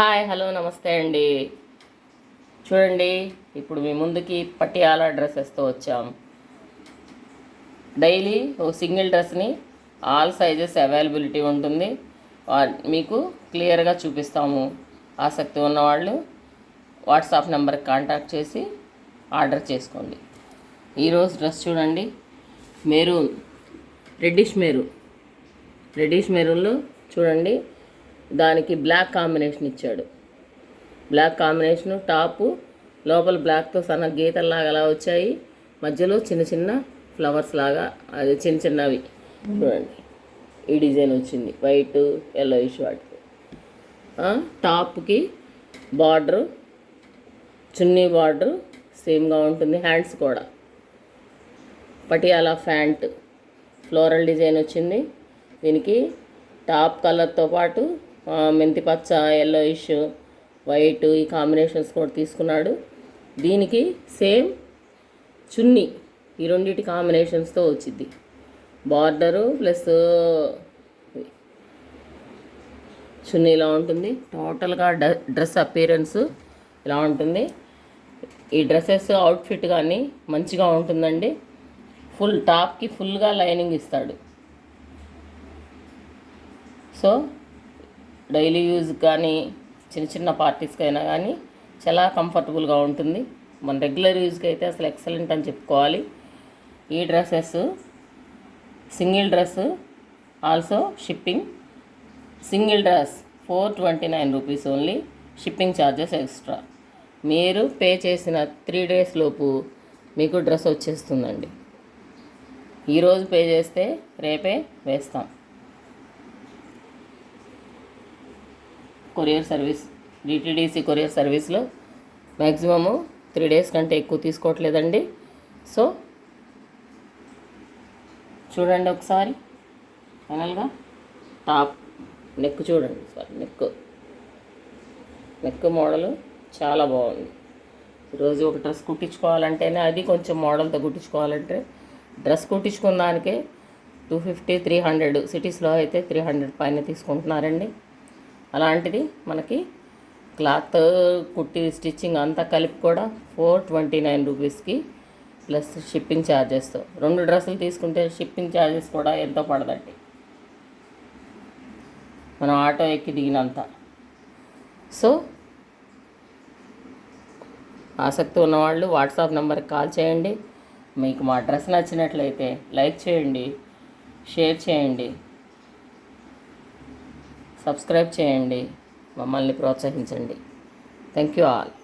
Hi hello నమస్తే అండి. చూడండి ఇప్పుడు మీ ముందుకి పటియాలా డ్రెస్సెస్తో వచ్చాం. డైలీ ఓ సింగిల్ డ్రెస్ని ఆల్ సైజెస్ అవైలబిలిటీ ఉంటుంది. వా- మీకు క్లియర్గా చూపిస్తాము. ఆసక్తి ఉన్నవాళ్ళు వాట్సాప్ నెంబర్కి కాంటాక్ట్ చేసి ఆర్డర్ చేసుకోండి. ఈరోజు డ్రెస్ చూడండి. Maroon reddish maroon. రెడ్డిష్ మెరూన్లో చూడండి. దానికి బ్లాక్ కాంబినేషన్ ఇచ్చాడు. బ్లాక్ కాంబినేషను టాపు లోపల బ్లాక్తో సన్న గీతల్లాగా అలా వచ్చాయి. మధ్యలో చిన్న చిన్న ఫ్లవర్స్ లాగా అది చిన్న చిన్నవి. చూడండి. ఈ డిజైన్ వచ్చింది. వైట్ ఎల్లో ఇష్ వాటికి టాప్కి బార్డర్ చున్నీ బార్డర్ సేమ్గా ఉంటుంది. హ్యాండ్స్ కూడా. పటియాలా ఫ్యాంట్ ఫ్లోరల్ డిజైన్ వచ్చింది. దీనికి టాప్ కలర్తో పాటు మెంతి పచ్చ ఎల్లో వైట్ ఈ కాంబినేషన్స్ కూడా తీసుకున్నాడు. దీనికి సేమ్ చున్నీ ఈ రెండింటి కాంబినేషన్స్తో వచ్చింది బార్డరు ప్లస్ చున్నీ ఇలా ఉంటుంది. టోటల్గా డ- డ్రెస్ అపీరెన్స్ ఇలా ఉంటుంది. ఈ డ్రెస్సెస్ అవుట్ఫిట్ కానీ మంచిగా ఉంటుందండి. ఫుల్ టాప్కి ఫుల్గా లైనింగ్ ఇస్తాడు. సో డైలీ యూజ్ కానీ చిన్న చిన్న పార్టీస్కి అయినా కానీ చాలా కంఫర్టబుల్గా ఉంటుంది. మన రెగ్యులర్ యూజ్కి అయితే అసలు ఎక్సలెంట్ అని చెప్పుకోవాలి. ఈ dresses single dress also shipping single dress four twenty nine rupees only shipping charges extra మీరు పే చేసిన త్రీ డేస్ లోపు మీకు డ్రెస్ వచ్చేస్తుందండి. ఈరోజు పే చేస్తే రేపే వేస్తాం. కొరియర్ సర్వీస్ డిటీడీసీ కొరియర్ సర్వీస్లో మ్యాక్సిమము త్రీ డేస్ కంటే ఎక్కువ తీసుకోవట్లేదండి. సో చూడండి ఒకసారి. ఫైనల్గా టాప్ నెక్ చూడండి సారీ నెక్. నెక్ మోడలు చాలా బాగుంది. ఈరోజు ఒక డ్రెస్ కుట్టించుకోవాలంటేనే అది కొంచెం మోడల్తో కుట్టించుకోవాలంటే డ్రెస్ కుట్టించుకున్న దానికే టూ ఫిఫ్టీ త్రీ హండ్రెడ్. సిటీస్లో అయితే త్రీ హండ్రెడ్ పైన తీసుకుంటున్నారండి. అలాంటిది మనకి క్లాత్ కుట్టి స్టిచ్చింగ్ అంతా కలిపి కూడా ఫోర్ ట్వంటీ నైన్ రూపీస్కి ప్లస్ షిప్పింగ్ ఛార్జెస్ రెండు డ్రెస్సులు తీసుకుంటే షిప్పింగ్ ఛార్జెస్ కూడా ఎంతో పడదండి. మనం ఆటో ఎక్కి దిగినంత. సో ఆసక్తి ఉన్నవాళ్ళు వాట్సాప్ నెంబర్కి కాల్ చేయండి. మీకు మా డ్రెస్ నచ్చినట్లయితే లైక్ చేయండి షేర్ చేయండి. సబ్స్క్రైబ్ చేయండి. మమ్మల్ని ప్రోత్సహించండి. Thank you all